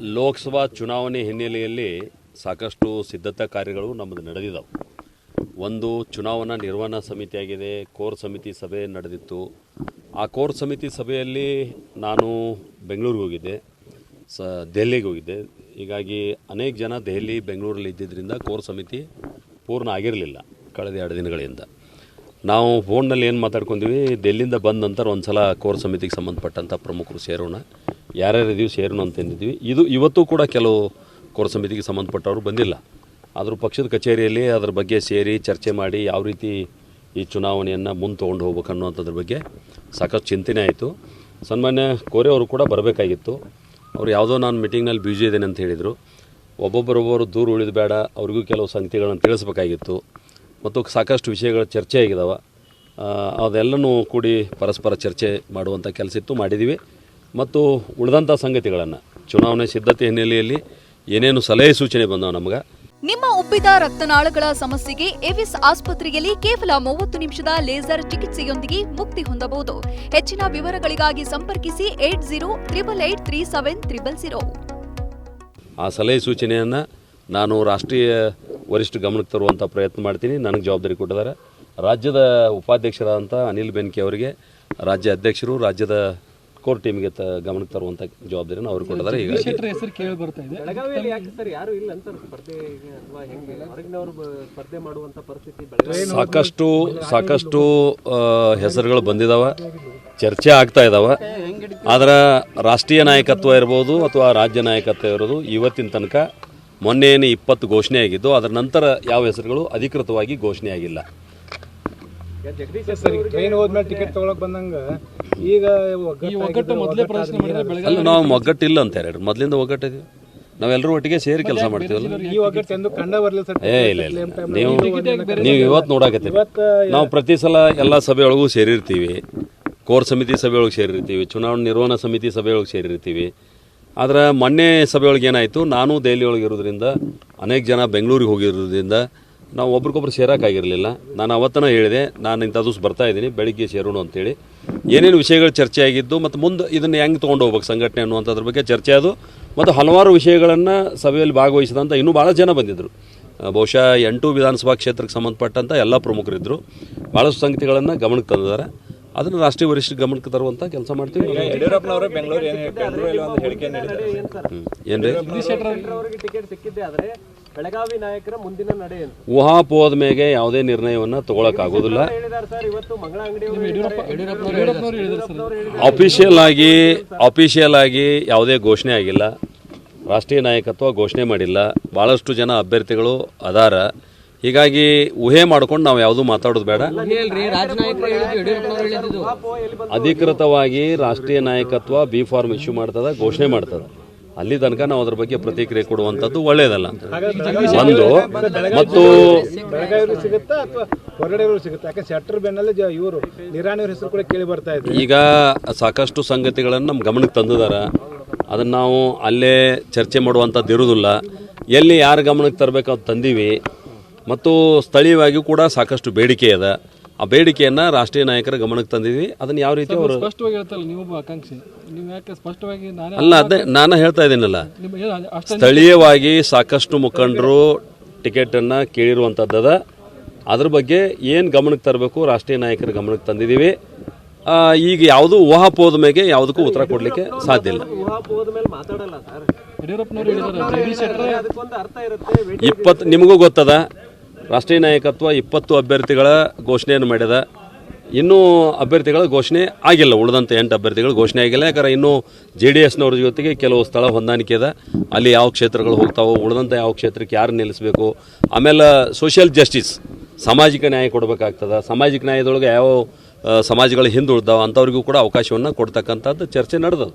ಲೋಕಸಭಾ ಚುನಾವಣೆ ಹಿನ್ನೆಲೆಯಲ್ಲಿ ಸಾಕಷ್ಟು ಸಿದ್ಧತಾ ಕಾರ್ಯಗಳು ನಮ್ಮದು ನಡೆದಿದ್ದಾವೆ ಒಂದು ಚುನಾವಣಾ ನಿರ್ವಹಣಾ ಸಮಿತಿಯಾಗಿದೆ ಕೋರ್ ಸಮಿತಿ ಸಭೆ ನಡೆದಿತ್ತು. ಆ ಕೋರ್ ಸಮಿತಿ ಸಭೆಯಲ್ಲಿ ನಾನು ಬೆಂಗಳೂರಿಗೆ ಹೋಗಿದ್ದೆ, ಸ, ದೆಹಲಿಗೆ ಹೋಗಿದ್ದೆ. ಹೀಗಾಗಿ ಅನೇಕ ಜನ ದೆಹಲಿ, ಬೆಂಗಳೂರಲ್ಲಿ ಇದ್ದಿದ್ದರಿಂದ ಕೋರ್ ಸಮಿತಿ ಪೂರ್ಣ ಆಗಿರಲಿಲ್ಲ ಕಳೆದ ಎರಡು ದಿನಗಳಿಂದ. ನಾವು ಫೋನ್ನಲ್ಲಿ ಏನು ಮಾತಾಡ್ಕೊಂಡ್ವಿ ಡೆಲ್ಲಿಂದ ಬಂದ ನಂತರ ಒಂದು ಸಲ ಕೋರ್ ಸಮಿತಿಗೆ ಸಂಬಂಧಪಟ್ಟಂಥ ಪ್ರಮುಖರು ಸೇರೋಣ. ಯಾರ್ಯಾರು ಇದೀವಿ ಸೇರೋಣ ಅಂತ ಅಂದಿದ್ವಿ ಇದು ಇವತ್ತು ಕೂಡ ಕೆಲವು ಕೋರ್ ಸಮಿತಿಗೆ ಸಂಬಂಧಪಟ್ಟವರು ಬಂದಿಲ್ಲ. ಆದರೂ ಪಕ್ಷದ ಕಚೇರಿಯಲ್ಲಿ ಅದ್ರ ಬಗ್ಗೆ ಸೇರಿ ಚರ್ಚೆ ಮಾಡಿ ಯಾವ ರೀತಿ ಈ ಚುನಾವಣೆಯನ್ನು ಮುಂದೆ ತೊಗೊಂಡು ಹೋಗ್ಬೇಕು ಅನ್ನೋಂಥದ್ರ ಬಗ್ಗೆ ಸಾಕಷ್ಟು ಚಿಂತನೆ ಆಯಿತು. ಸನ್ಮಾನ್ಯ ಕೋರೆ ಅವರು ಕೂಡ ಬರಬೇಕಾಗಿತ್ತು. ಅವ್ರು ಯಾವುದೋ ನಾನು ಮೀಟಿಂಗ್ನಲ್ಲಿ ಬ್ಯುಸಿ ಇದ್ದೇನೆ ಅಂತ ಹೇಳಿದರು. ಒಬ್ಬೊಬ್ಬರೊಬ್ಬರು ದೂರ ಉಳಿದು ಬೇಡ, ಅವ್ರಿಗೂ ಕೆಲವು ಸಂಗತಿಗಳನ್ನು ತಿಳಿಸ್ಬೇಕಾಗಿತ್ತು. ಮತ್ತು ಸಾಕಷ್ಟು ವಿಷಯಗಳ ಚರ್ಚೆ ಆಗಿದಾವೆ. ಅದೆಲ್ಲನೂ ಕೂಡಿ ಪರಸ್ಪರ ಚರ್ಚೆ ಮಾಡುವಂಥ ಕೆಲಸ ಇತ್ತು ಮಾಡಿದ್ದೀವಿ ಮತ್ತು ಉಳಿದಂಥ ಸಂಗತಿಗಳನ್ನು. ಚುನಾವಣೆ ಸಿದ್ಧತೆ ಹಿನ್ನೆಲೆಯಲ್ಲಿ ಏನೇನು ಸಲಹೆ ಸೂಚನೆ ಬಂದವು ನಮಗೆ? ನಿಮ್ಮ ಉಬ್ಬಿದ ರಕ್ತನಾಳಗಳ ಸಮಸ್ಯೆಗೆ ಎವಿಸ್ ಆಸ್ಪತ್ರೆಯಲ್ಲಿ ಕೇವಲ ಮೂವತ್ತು ನಿಮಿಷದ ಲೇಸರ್ ಚಿಕಿತ್ಸೆಯೊಂದಿಗೆ ಮುಕ್ತಿ ಹೊಂದಬಹುದು. ಹೆಚ್ಚಿನ ವಿವರಗಳಿಗಾಗಿ ಸಂಪರ್ಕಿಸಿ eight zero triple eight three seven triple zero. ಆ ಸಲಹೆ ಸೂಚನೆಯನ್ನು ನಾನು ರಾಷ್ಟ್ರೀಯ ವರಿಷ್ಠ ಗಮನಕ್ಕೆ ತರುವಂಥ ಪ್ರಯತ್ನ ಮಾಡ್ತೀನಿ. ನನಗೆ ಜವಾಬ್ದಾರಿ ಕೊಟ್ಟಿದ್ದಾರೆ. ರಾಜ್ಯದ ಉಪಾಧ್ಯಕ್ಷರಾದಂಥ ಅನಿಲ್ ಬೆನ್ಕೆ ಅವರಿಗೆ ರಾಜ್ಯ ಅಧ್ಯಕ್ಷರು ರಾಜ್ಯದ ಕೋರ್ ಟೀಮ್ಗೆ ತ ಗಮನಕ್ಕೆ ತರುವಂಥ ಜವಾಬ್ದಾರಿನ ಅವ್ರಿಗೆ ಕೊಟ್ಟಿದ್ದಾರೆ. ಈಗ ಶೆಟ್ಟರ್ ಹೆಸರು ಕೇಳಿ ಬರ್ತಾ ಇದೆ. ಬೆಳಗಾವಿಯಲ್ಲಿ ಯಾಕೆ ಸರ್ ಯಾರು ಇಲ್ಲ ಅಂತ ಸ್ಪರ್ಧೆ ಅಥವಾ ಹೆಂಗೆ? ಹೊರಗಿನವರು ಸ್ಪರ್ಧೆ ಮಾಡುವಂತ ಪರಿಸ್ಥಿತಿ ಸಾಕಷ್ಟು ಸಾಕಷ್ಟು ಹೆಸರುಗಳು ಬಂದಿದ್ದಾವೆ ಚರ್ಚೆ ಆಗ್ತಾ ಇದ್ದಾವೆ ಆದ್ರೆ ರಾಷ್ಟ್ರೀಯ ನಾಯಕತ್ವ ಇರ್ಬೋದು ಅಥವಾ ರಾಜ್ಯ ನಾಯಕತ್ವ ಇರೋದು ಇವತ್ತಿನ ತನಕ ಮೊನ್ನೆ ಏನು ಇಪ್ಪತ್ತು ಘೋಷಣೆ ಆಗಿದ್ದು ಅದರ ನಂತರ ಯಾವ ಹೆಸರುಗಳು ಅಧಿಕೃತವಾಗಿ ಘೋಷಣೆ ಆಗಿಲ್ಲ. ಜಗದೀಶ್ ಸರ್ ಟ್ರೈನ್ ಹೋದ್ಮೇಲೆ ಟಿಕೆಟ್ ತಗೊಳಕ್ ಬಂದಂಗ ಈಗ ಒಗ್ಗಟ್ಟು ಮೊದಲೇ ಪ್ರಶ್ನೆ ಮಾಡಿದ್ರೆ ಬೆಳಗಾವಿ ಅಲ್ಲ ನಾವು ಒಗ್ಗಟ್ಟಿಲ್ಲ ಅಂತ ಹೇಳಿ ಮೊದಲಿಂದ ಒಗ್ಗಟ್ಟಿದ್ವಿ ನಾವೆಲ್ಲರೂ ಒಟ್ಟಿಗೆ ಸೇರಿ ಕೆಲಸ ಮಾಡ್ತೀವಲ್ಲ? ಈ ಒಗ್ಗಟ್ಟು ಎಂದು ಕಂಡ ಬರ್ಲಿಲ್ಲ ಸರ್. ಏ ಇಲ್ಲ ಇಲ್ಲ ನೀವು ನೀವು ಇವತ್ತು ನೋಡಾಕತ್ತೀವಿ ನಾವು ಪ್ರತಿ ಸಲ ಎಲ್ಲ ಸಭೆಯೊಳಗೂ ಸೇರಿರ್ತೀವಿ. ಕೋರ್ ಸಮಿತಿ ಸಭೆಯೊಳಗೆ ಸೇರಿರ್ತೀವಿ. ಚುನಾವಣಾ ನಿರ್ವಹಣಾ ಸಮಿತಿ ಸಭೆಯೊಳಗೆ ಸೇರಿರ್ತೀವಿ. ಆದ್ರೆ ಮೊನ್ನೆ ಸಭೆಯೊಳಗೆ ಏನಾಯಿತು? ನಾನು ದೆಹಲಿಯೊಳಗೆ ಇರೋದ್ರಿಂದ ಅನೇಕ ಜನ ಬೆಂಗಳೂರಿಗೆ ಹೋಗಿರೋದ್ರಿಂದ ನಾವು ಒಬ್ರಿಗೊಬ್ರು ಸೇರೋಕ್ಕಾಗಿರಲಿಲ್ಲ ನಾನು ಅವತ್ತನ ಹೇಳಿದೆ ನಾನು ಇಂಥ ದಿವಸ ಬರ್ತಾ ಇದ್ದೀನಿ ಬೆಳಿಗ್ಗೆ ಸೇರೋಣ ಅಂತೇಳಿ. ಏನೇನು ವಿಷಯಗಳು ಚರ್ಚೆ ಆಗಿದ್ದು ಮತ್ತು ಮುಂದೆ ಇದನ್ನು ಹೆಂಗೆ ತೊಗೊಂಡು ಹೋಗ್ಬೇಕು ಸಂಘಟನೆ ಅನ್ನುವಂಥದ್ರ ಬಗ್ಗೆ ಚರ್ಚೆ ಅದು. ಮತ್ತು ಹಲವಾರು ವಿಷಯಗಳನ್ನು ಸಭೆಯಲ್ಲಿ ಭಾಗವಹಿಸಿದಂಥ ಇನ್ನೂ ಭಾಳ ಜನ ಬಂದಿದ್ದರು ಬಹುಶಃ ಎಂಟು ವಿಧಾನಸಭಾ ಕ್ಷೇತ್ರಕ್ಕೆ ಸಂಬಂಧಪಟ್ಟಂಥ ಎಲ್ಲ ಪ್ರಮುಖರಿದ್ದರು ಭಾಳಷ್ಟು ಸಂಗತಿಗಳನ್ನು ಗಮನಕ್ಕೆ ತಂದಿದ್ದಾರೆ. ಅದನ್ನು ರಾಷ್ಟ್ರೀಯ ವರಿಷ್ಠ ಗಮನಕ್ಕೆ ತರುವಂಥ ಕೆಲಸ ಮಾಡ್ತೀವಿ. ಏನು ರೀ ಬೆಳಗಾವಿ ನಾಯಕರ ಮುಂದಿನ ನಡೆ ಊಹಾಪೋಹದ ಮೇಲೆ ಮೇಗೆ ಯಾವುದೇ ನಿರ್ಣಯವನ್ನು ತಗೊಳಕ್ಕಾಗೋದಿಲ್ಲ. ಅಫಿಷಿಯಲ್ ಆಗಿ ಅಫಿಷಿಯಲ್ ಆಗಿ ಯಾವುದೇ ಘೋಷಣೆ ಆಗಿಲ್ಲ. ರಾಷ್ಟ್ರೀಯ ನಾಯಕತ್ವ ಘೋಷಣೆ ಮಾಡಿಲ್ಲ. ಭಾಳಷ್ಟು ಜನ ಅಭ್ಯರ್ಥಿಗಳು ಅದಾರ. ಹೀಗಾಗಿ ಊಹೆ ಮಾಡ್ಕೊಂಡು ನಾವು ಯಾವುದು ಮಾತಾಡೋದು ಬೇಡ. ಅಧಿಕೃತವಾಗಿ ರಾಷ್ಟ್ರೀಯ ನಾಯಕತ್ವ ಬಿ ಫಾರ್ಮ್ ಇಶ್ಯೂ ಮಾಡ್ತದ ಘೋಷಣೆ ಮಾಡ್ತದ. ಅಲ್ಲಿ ತನಕ ನಾವು ಅದ್ರ ಬಗ್ಗೆ ಪ್ರತಿಕ್ರಿಯೆ ಕೊಡುವಂಥದ್ದು ಒಳ್ಳೆಯದಲ್ಲ ಒಂದು ಮತ್ತು ಈಗ ಸಾಕಷ್ಟು ಸಂಗತಿಗಳನ್ನು ನಮ್ಮ ಗಮನಕ್ಕೆ ತಂದಿದ್ದಾರೆ ಅದನ್ನು ನಾವು ಅಲ್ಲೇ ಚರ್ಚೆ ಮಾಡುವಂಥದ್ದು ಇರೋದಿಲ್ಲ ಎಲ್ಲಿ ಯಾರ ಗಮನಕ್ಕೆ ತರಬೇಕು ಅದು ತಂದೀವಿ. ಮತ್ತು ಸ್ಥಳೀಯವಾಗಿಯೂ ಕೂಡ ಸಾಕಷ್ಟು ಬೇಡಿಕೆ ಇದೆ. ಆ ಬೇಡಿಕೆಯನ್ನು ರಾಷ್ಟ್ರೀಯ ನಾಯಕರ ಗಮನಕ್ಕೆ ತಂದಿದ್ವಿ. ಅದನ್ನು ಯಾವ ರೀತಿ ಅವರು ಸ್ಪಷ್ಟವಾಗಿ ಹೇಳ್ತಲ್ಲ ನೀವೊಬ್ಬ ಆಕಾಂಕ್ಷಿ. ನೀವು ಯಾಕೆ ಸ್ಪಷ್ಟವಾಗಿ ನಾನೇ ಅಲ್ಲ ಅದೇ ನಾನು ಹೇಳ್ತಾ ಇದ್ದೀನಲ್ಲ. ಸ್ಥಳೀಯವಾಗಿ ಸಾಕಷ್ಟು ಮುಖಂಡರು ಟಿಕೆಟನ್ನು ಕೇಳಿರುವಂಥದ್ದದ ಅದ್ರ ಬಗ್ಗೆ ಏನು ಗಮನಕ್ಕೆ ತರಬೇಕು? ರಾಷ್ಟ್ರೀಯ ನಾಯಕರ ಗಮನಕ್ಕೆ ತಂದಿದ್ದೀವಿ. ಆ, ಈಗ ಯಾವುದು ಊಹಾಪೋದ ಮೇಲೆ ಯಾವುದಕ್ಕೂ ಉತ್ತರ ಕೊಡಲಿಕ್ಕೆ ಸಾಧ್ಯ ಇಲ್ಲ. ಊಹಾಪೋದ ಮೇಲೆ ಮಾತಾಡಲ್ಲ ಸರ್. ಯಡಿಯೂರಪ್ಪನವರು ಹೇಳಿದ್ದಾರೆ ಜಗದೀಶ್ ಶೆಟ್ಟರ್ ಅದಕ್ಕೊಂದು ಅರ್ಥ ಇರುತ್ತೆ. ವೇಟ್ ಇಪ್ಪತ್ತು ನಿಮಗೂ ಗೊತ್ತದ? ರಾಷ್ಟ್ರೀಯ ನಾಯಕತ್ವ ಇಪ್ಪತ್ತು ಅಭ್ಯರ್ಥಿಗಳ ಘೋಷಣೆಯನ್ನು ಮಾಡಿದ. ಇನ್ನೂ ಅಭ್ಯರ್ಥಿಗಳ ಘೋಷಣೆ ಆಗಿಲ್ಲ. ಉಳಿದಂಥ ಎಂಟು ಅಭ್ಯರ್ಥಿಗಳು ಘೋಷಣೆ ಆಗಿಲ್ಲ. ಯಾಕಂದ್ರೆ ಇನ್ನೂ ಜೆ ಡಿ ಎಸ್ನವ್ರ ಜೊತೆಗೆ ಕೆಲವು ಸ್ಥಳ ಹೊಂದಾಣಿಕೆ ಇದೆ. ಅಲ್ಲಿ ಯಾವ ಕ್ಷೇತ್ರಗಳು ಹೋಗ್ತಾವೋ ಉಳಿದಂಥ ಯಾವ ಕ್ಷೇತ್ರಕ್ಕೆ ಯಾರು ನಿಲ್ಲಿಸಬೇಕು? ಆಮೇಲೆ ಸೋಷಿಯಲ್ ಜಸ್ಟಿಸ್ ಸಾಮಾಜಿಕ ನ್ಯಾಯ ಕೊಡಬೇಕಾಗ್ತದೆ. ಸಾಮಾಜಿಕ ನ್ಯಾಯದೊಳಗೆ ಯಾವ ಸಮಾಜಗಳು ಹಿಂದುಳಿದಾವ ಅಂಥವ್ರಿಗೂ ಕೂಡ ಅವಕಾಶವನ್ನು ಕೊಡ್ತಕ್ಕಂಥದ್ದು ಚರ್ಚೆ ನಡೆದದು